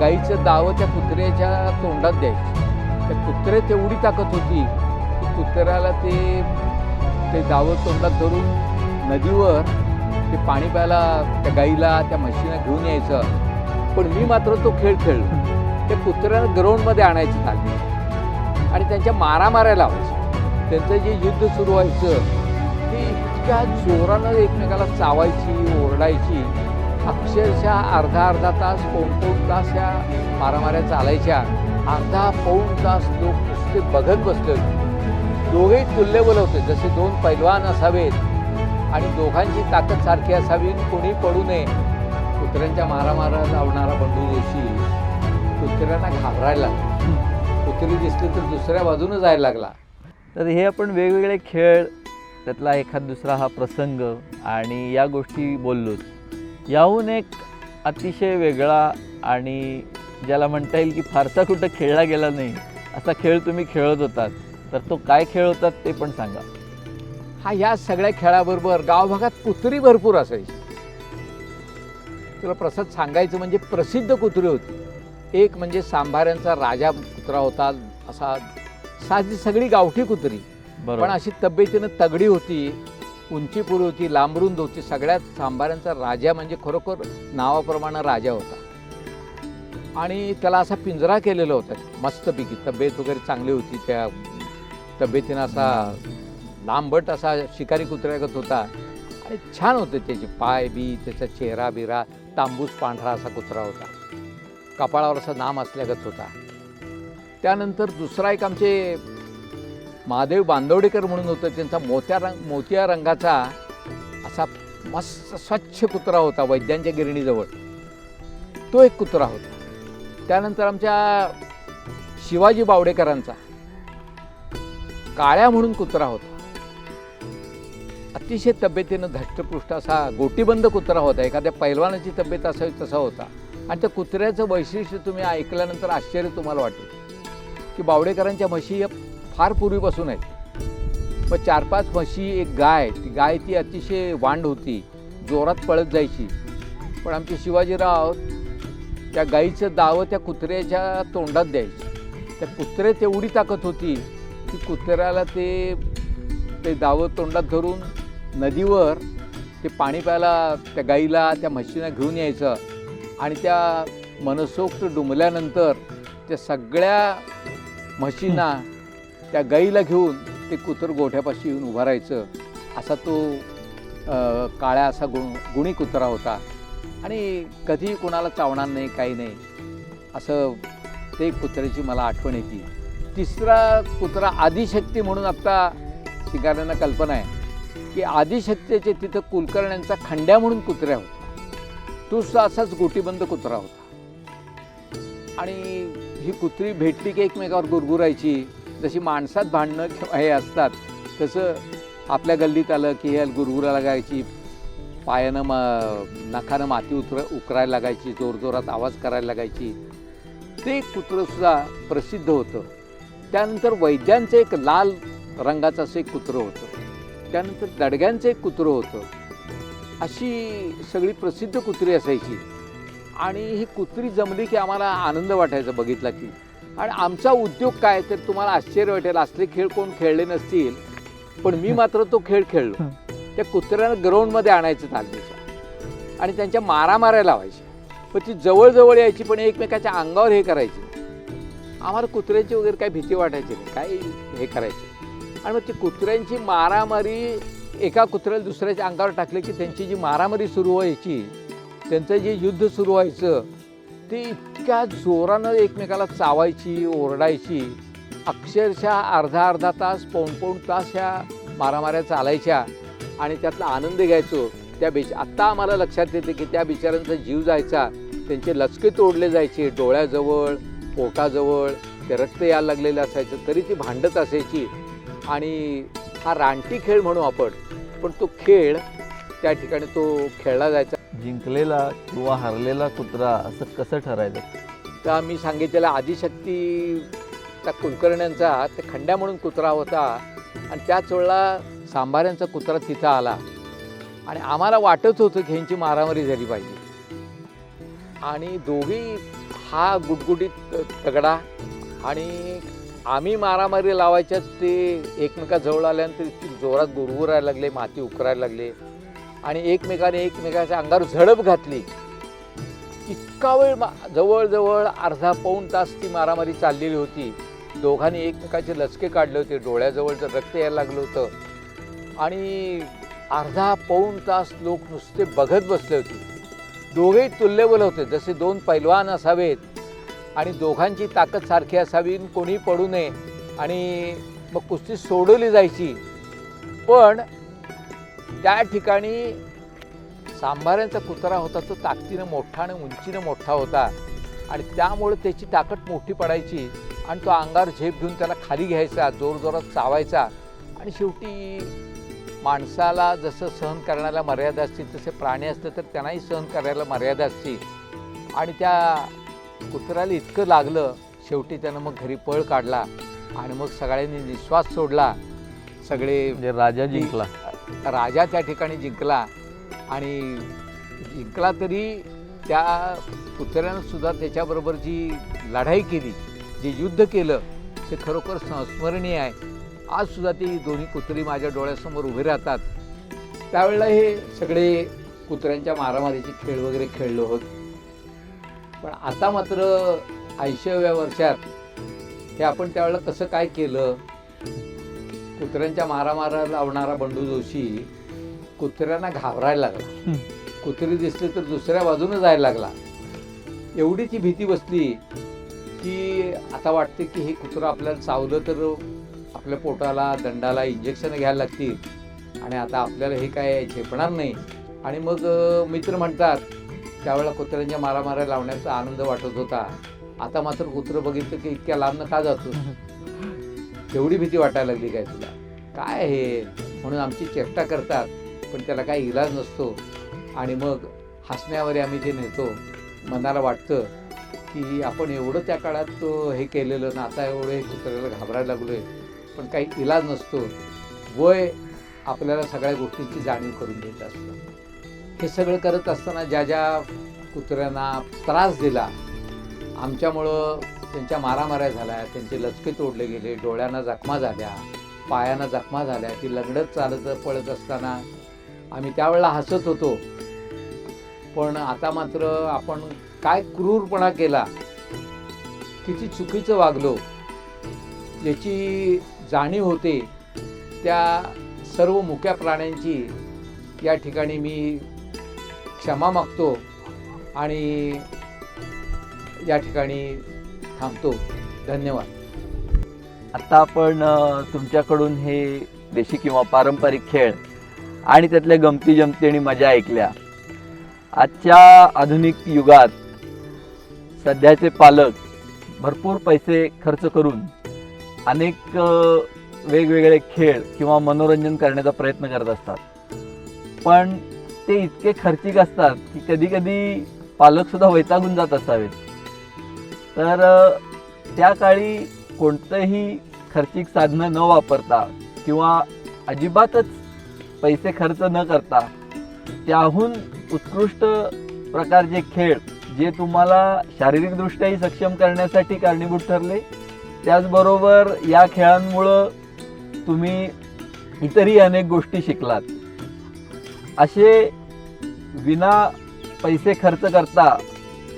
गाईचं दावं त्या कुत्र्याच्या तोंडात द्यायचं. त्या कुत्र्यात एवढी ताकद होती की कुत्र्याला ते ते दावं तोंडात धरून नदीवर ते पाणी प्यायला त्या गाईला त्या म्हशीला घेऊन यायचं. पण मी मात्र तो खेळ खेळलो. त्या कुत्र्याला ग्राउंडमध्ये आणायचं चालले आणि त्यांच्या मारामाऱ्या लावायचं. त्यांचं जे युद्ध सुरू व्हायचं ती इतक्या जोरानं एकमेकाला चावायची ओरडायची. अक्षरशः अर्धा अर्धा तास पाऊण पाऊण तास ह्या मारामाऱ्या चालायच्या. अर्धा पाऊण तास लोक नुसते बघत बसले होते. दोघेही तुल्यबल होते जसे दोन पैलवान असावेत आणि दोघांची ताकद सारखी असावी कोणी पडू नये. कुत्र्यांच्या मारामारा लावणारा बंडू जोशी कुत्र्यांना घाबरायला लागला. कुत्री दिसली तर दुसऱ्या बाजूने जायला लागला. तर हे आपण वेगवेगळे खेळ त्यातला एखाद दुसरा हा प्रसंग आणि या गोष्टी बोललोच याहून एक अतिशय वेगळा आणि ज्याला म्हणता येईल की फारसा कुठं खेळला गेला नाही असा खेळ तुम्ही खेळत होतात. तर तो काय खेळ होतात ते पण सांगा. हा ह्या सगळ्या खेळाबरोबर गावभागात कुत्री भरपूर असायची. तुला प्रसाद सांगायचं म्हणजे प्रसिद्ध कुत्री होती. एक म्हणजे सांभाऱ्यांचा राजा कुत्रा होता असा साधी सगळी गावठी कुत्री. पण अशी तब्येतीनं तगडी होती उंची उंचीपूर होती लांबरुंद होती. सगळ्यात सांबाऱ्यांचा राजा म्हणजे खरोखर नावाप्रमाणे राजा होता. आणि त्याला असा पिंजरा केलेला होता मस्तपैकी. तब्येत वगैरे चांगली होती त्या तब्येतीनं असा लांबट असा शिकारी कुत्र्यागत होता. आणि छान होते त्याचे पाय बी त्याचा चेहरा बिरा तांबूस पांढरा असा कुत्रा होता. कपाळावर असं नाम असल्यागत होता. त्यानंतर दुसरा एक आमचे महादेव बांदवडेकर म्हणून होतं त्यांचा मोत्या रंग मोतिया रंगाचा असा मस्त स्वच्छ कुत्रा होता वैद्यांच्या गिरणीजवळ. तो एक कुत्रा होता. त्यानंतर आमच्या शिवाजी बावडेकरांचा काळ्या म्हणून कुत्रा होता. अतिशय तब्येतीनं धष्टपृष्ट असा गोटीबंद कुत्रा होता. एखाद्या पैलवानाची तब्येत असावी तसा होता. आणि त्या कुत्र्याचं वैशिष्ट्य तुम्ही ऐकल्यानंतर आश्चर्य तुम्हाला वाटेल की बावडेकरांच्या म्हशी या फार पूर्वीपासून आहेत मग चार पाच म्हशी एक गाय ती गाय ती अतिशय वांड होती. जोरात पळत जायची. पण आमचे शिवाजीराव त्या गाईचं दावं त्या कुत्र्याच्या तोंडात द्यायचे. त्या कुत्रे तेवढी ताकद होती की कुत्र्याला ते ते दावं तोंडात धरून नदीवर ते पाणी प्यायला त्या गाईला त्या म्हशीला घेऊन यायचं. आणि त्या मनसोक्त डुंबल्यानंतर त्या सगळ्या म्हशींना त्या गाईला घेऊन ते कुत्र गोठ्यापाशी येऊन उभं राहायचं. असा तो काळ्या असा गुण गुणी कुत्रा होता. आणि कधीही कोणाला चावणार नाही काही नाही. असं ते कुत्र्याची मला आठवण येते. तिसरा कुत्रा आदिशक्ती म्हणून आत्ता शिकाऱ्यांना कल्पना आहे की आदिशक्तीचे तिथं कुलकर्ण्यांचा खंड्या म्हणून कुत्र्या होता. तो सुद्धा असाच गोटीबंद कुत्रा होता. आणि ही कुत्री भेटली की एकमेकावर गुरगुरायची. जशी माणसात भांडणं किंवा हे असतात तसं आपल्या गल्लीत आलं की हे गुरगुरा लागायची पायानं म नखानं माती उतर उकरायला लागायची जोरजोरात आवाज करायला लागायची. ते कुत्रंसुद्धा प्रसिद्ध होतं. त्यानंतर वैद्यांचं एक लाल रंगाचं असं एक कुत्रं होतं. त्यानंतर दडग्यांचं एक कुत्रं होतं. अशी सगळी प्रसिद्ध कुत्री असायची. आणि ही कुत्री जमली की आम्हाला आनंद वाटायचा बघितला की. आणि आमचा उद्योग काय तर तुम्हाला आश्चर्य वाटेल. असले खेळ कोण खेळले नसतील पण मी मात्र तो खेळ खेळलो. त्या कुत्र्याला ग्राउंडमध्ये आणायचं तालमीच्या आणि त्यांच्या मारामाऱ्या लावायच्या. पण ती जवळजवळ यायची पण एकमेकाच्या अंगावर हे करायची. आम्हाला कुत्र्याची वगैरे काही भीती वाटायची नाही काय हे करायचे आणि मग ती कुत्र्यांची मारामारी एका कुत्र्याला दुसऱ्याच्या अंगावर टाकले की त्यांची जी मारामारी सुरू व्हायची त्यांचं जे युद्ध सुरू व्हायचं ते इतक्या जोरानं एकमेकाला चावायची ओरडायची. अक्षरशः अर्धा अर्धा तास पाऊण पाऊण तास ह्या मारामाऱ्या चालायच्या आणि त्यातला आनंद घ्यायचो. त्या बिच आत्ता आम्हाला लक्षात येते की त्या बिचाऱ्यांचा जीव जायचा. त्यांचे लचके तोडले जायचे डोळ्याजवळ पोटाजवळ ते रक्त यायला लागलेलं असायचं तरी ती भांडत असायची. आणि हा रानटी खेळ म्हणू आपण पण तो खेळ त्या ठिकाणी तो खेळला जायचा. जिंकलेला किंवा हरलेला कुत्रा असं कसं ठरायचं? तर मी सांगितलेला आदिशक्ती त्या कुलकर्ण्यांचा ते खंड्या म्हणून कुत्रा होता आणि त्याच वेळेला सांभाऱ्यांचा कुत्रा तिथं आला. आणि आम्हाला वाटत होतं की ह्यांची मारामारी झाली पाहिजे. आणि दोघी हा गुटगुटीत तगडा आणि आम्ही मारामारी लावायच्यात ते एकमेकाजवळ आल्यानंतर इतकी जोरात गुरगुरायला लागले माती उकरायला लागले. आणि एकमेकाने एकमेकाच्या अंगावर झडप घातली. इतका वेळ मा जवळजवळ अर्धा पाऊण तास ती मारामारी चाललेली होती. दोघांनी एकमेकाचे लचके काढले होते. डोळ्याजवळचं रक्त यायला लागलं होतं. आणि अर्धा पाऊण तास लोक नुसते बघत बसले होते. दोघेही तुल्यबल होते. जसे दोन पैलवान असावेत. आणि दोघांची ताकद सारखी असावी आणि कोणी पडू नये. आणि मग कुस्ती सोडवली जायची. पण त्या ठिकाणी सांभाऱ्यांचा कुत्रा होता तो ताकदीनं मोठा आणि उंचीनं मोठा होता. आणि त्यामुळे त्याची ताकद मोठी पडायची आणि तो अंगावर झेप घेऊन त्याला खाली घ्यायचा जोरजोरात चावायचा. आणि शेवटी माणसाला जसं सहन करण्याला मर्यादा असते तसे प्राणी असले तर त्यांनाही सहन करायला मर्यादा असते. आणि त्या कुत्र्याला इतकं लागलं शेवटी त्यानं मग घरी पळ काढला आणि मग सगळ्यांनी निश्वास सोडला. सगळे म्हणजे राजा जिंकला. राजा त्या ठिकाणी जिंकला आणि जिंकला तरी त्या कुत्र्यानं सुद्धा त्याच्याबरोबर जी लढाई केली जे युद्ध केलं ते खरोखर संस्मरणीय आहे. आज सुद्धा ती दोन्ही कुत्री माझ्या डोळ्यासमोर उभे राहतात. त्यावेळेला हे सगळे कुत्र्यांच्या मारामारीचे खेळ वगैरे खेळलो होत. पण आता मात्र ऐंशीव्या वर्षात हे आपण त्यावेळेला कसं काय केलं? कुत्र्यांच्या मारामारा लावणारा बंडू जोशी कुत्र्यांना घाबरायला लागला. कुत्री दिसली तर दुसऱ्या बाजूने जायला लागला. एवढी ती भीती बसली की आता वाटते की हे कुत्रं आपल्याला चावलं तर आपल्या पोटाला दंडाला इंजेक्शन घ्यायला लागतील. आणि आता आपल्याला हे काय झेपणार नाही. आणि मग मित्र म्हणतात त्यावेळेला कुत्र्यांच्या मारामाऱ्या लावण्याचा आनंद वाटत होता. आता मात्र कुत्रं बघितलं की इतक्या लांबनं का जातो एवढी भीती वाटायला लागली काय तुला? काय हे? म्हणून आमची चेष्टा करतात पण त्याला काही इलाज नसतो. आणि मग हसण्यावर आम्ही जे नेतो मनाला वाटतं की आपण एवढं त्या काळात तो हे केलेलं ना आता एवढं हे कुत्र्याला घाबरायला लागलो आहे पण काही इलाज नसतो. वय आपल्याला सगळ्या गोष्टींची जाणीव करून देत असतं. हे सगळं करत असताना ज्या ज्या कुत्र्यांना त्रास दिला आमच्यामुळं त्यांच्या मारामाऱ्या झाल्या त्यांचे लचके तोडले गेले डोळ्यांना जखमा झाल्या पायांना जखमा झाल्या ती लंगडत चालत पळत असताना आम्ही त्यावेळेला हसत होतो. पण आता मात्र आपण काय क्रूरपणा केला किती चुकीचं वागलो याची जाणीव होते त्या सर्व मुक्या प्राण्यांची या ठिकाणी मी क्षमा मागतो आणि या ठिकाणी थांबतो. धन्यवाद. आता आपण तुमच्याकडून हे देशी किंवा पारंपरिक खेळ आणि त्यातल्या गमती जमती आणि मजा ऐकल्या. आजच्या आधुनिक युगात सध्याचे पालक भरपूर पैसे खर्च करून अनेक वेगवेगळे खेळ किंवा मनोरंजन करण्याचा प्रयत्न करत असतात. पण ते इतके खर्चिक असतात की कधीकधी पालकसुद्धा वैतागून जात असावेत. तर त्या काळी कोणतंही खर्चिक साधनं न वापरता किंवा अजिबातच पैसे खर्च न करता त्याहून उत्कृष्ट प्रकारचे खेळ जे तुम्हाला शारीरिकदृष्ट्याही सक्षम करण्यासाठी कारणीभूत ठरले त्याचबरोबर या खेळांमुळं तुम्ही इतरही अनेक गोष्टी शिकलात. असे विना पैसे खर्च करता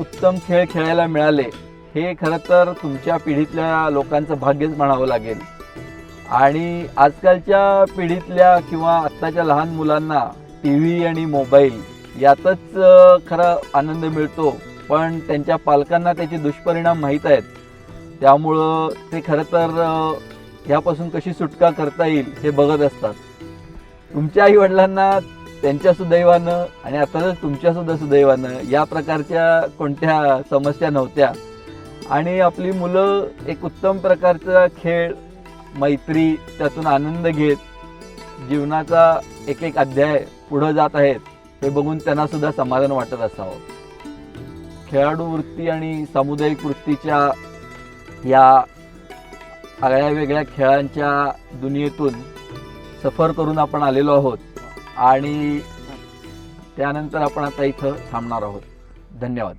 उत्तम खेळ खेळायला मिळाले हे खरं तर तुमच्या पिढीतल्या लोकांचं भाग्यच म्हणावं लागेल. आणि आजकालच्या पिढीतल्या किंवा आत्ताच्या लहान मुलांना टी व्ही आणि मोबाईल यातच खरा आनंद मिळतो. पण त्यांच्या पालकांना त्याचे दुष्परिणाम माहीत आहेत. त्यामुळं ते खरं तर ह्यापासून कशी सुटका करता येईल हे बघत असतात. तुमच्या आईवडिलांना त्यांच्या सुदैवानं आणि आताच तुमच्यासुद्धा सुदैवानं या प्रकारच्या कोणत्या समस्या नव्हत्या आणि आपली मुलं एक उत्तम प्रकारचा खेळ मैत्री त्यातून आनंद घेत जीवनाचा एक एक अध्याय पुढं जात आहेत हे बघून त्यांना सुद्धा समाधान वाटत असावं. खेळाडू वृत्ती आणि सामुदायिक वृत्तीच्या या आगळ्या वेगळ्या खेळांच्या दुनियेतून सफर करून आपण आलेलो आहोत आणि त्यानंतर आपण आता इथं थांबणार आहोत. धन्यवाद.